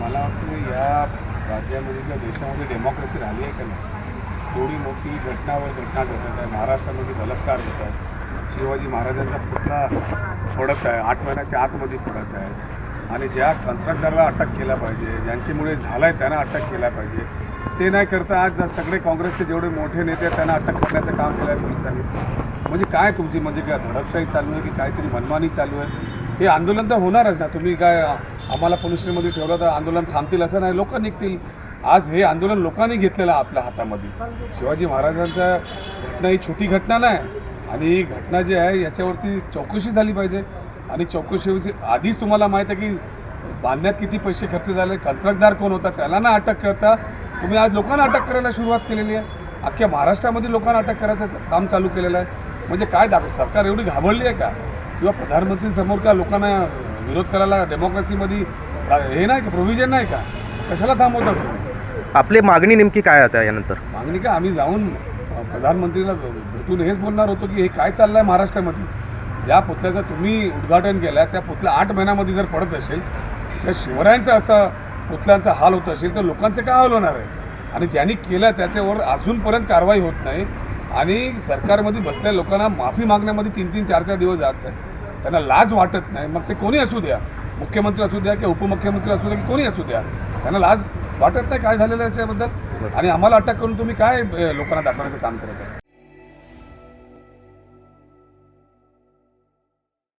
मला वाटतं या राज्यामध्ये किंवा देशामध्ये डेमोक्रेसी राहिली आहे का नाही? थोडी मोठी घटनावर घटना घडत आहे. महाराष्ट्रामध्ये बलात्कार होत आहे. शिवाजी महाराजांचा पुतळा पडत आहे. आठ महिन्याच्या आतमध्ये पडत आहे. आणि ज्या कंत्राटदाराला अटक केला पाहिजे ज्यांच्यामुळे झालं आहे त्यांना अटक केला पाहिजे ते नाही करता आज जर सगळे काँग्रेसचे जेवढे मोठे नेते त्यांना अटक करण्याचं काम केलं आहे पोलिसांनी. म्हणजे काय तुमची म्हणजे काय धडपशाही चालू आहे की काहीतरी मनमानी चालू आहे? हे आंदोलन तर होणारच ना. तुम्ही काय आम्हाला पोलीस स्टेशनमध्ये ठेवलं तर आंदोलन थांबतील असं नाही. लोक निघतील. आज हे आंदोलन लोकांनी घेतलेलं आपल्या हातामध्ये. शिवाजी महाराजांचा घटना ही छोटी घटना नाही. आणि ही घटना जी आहे याच्यावरती चौकशी झाली पाहिजे. आणि चौकशीची आधीच तुम्हाला माहीत आहे की बांधण्यात किती पैसे खर्च झाले कंत्राटदार कोण होता त्याला ना अटक करता. तुम्ही आज लोकांना अटक करायला सुरुवात केलेली आहे. अख्ख्या महाराष्ट्रामध्ये लोकांना अटक करायचं काम चालू केलेलं आहे. म्हणजे काय दाखव सरकार एवढी घाबरली आहे का? किंवा प्रधानमंत्रीसमोर का लोकांना विरोध करायला डेमोक्रेसीमध्ये हे नाही का प्रोव्हिजन नाही का? कशाला थांबवता तुम्ही? आपली मागणी नेमकी काय आता यानंतर? मागणी का आम्ही जाऊन प्रधानमंत्रीला भेटून हेच बोलणार होतो की हे काय चाललं आहे महाराष्ट्रामध्ये? ज्या पुतळ्याचं तुम्ही उद्घाटन केलं त्या पुतळ्या आठ महिन्यामध्ये जर पडत असेल त्या शिवरायांचा असा पुतळ्यांचा हाल होत असेल तर लोकांचे काय हाल होणार आहे? आणि ज्यांनी केलं त्याच्यावर अजूनपर्यंत कारवाई होत नाही. आणि सरकारमध्ये बसलेल्या लोकांना माफी मागण्यामध्ये तीन तीन चार चार दिवस जात आहे त्यांना लाज वाटत नाही. मग ते कोणी असू द्या? मुख्यमंत्री असू द्या किंवा उपमुख्यमंत्री असू द्या की कोणी असू द्या? त्यांना लाज वाटत नाही काय झालेलं याच्याबद्दल? आणि आम्हाला अटक करून तुम्ही काय लोकांना दाखवण्याचं काम करत आहे?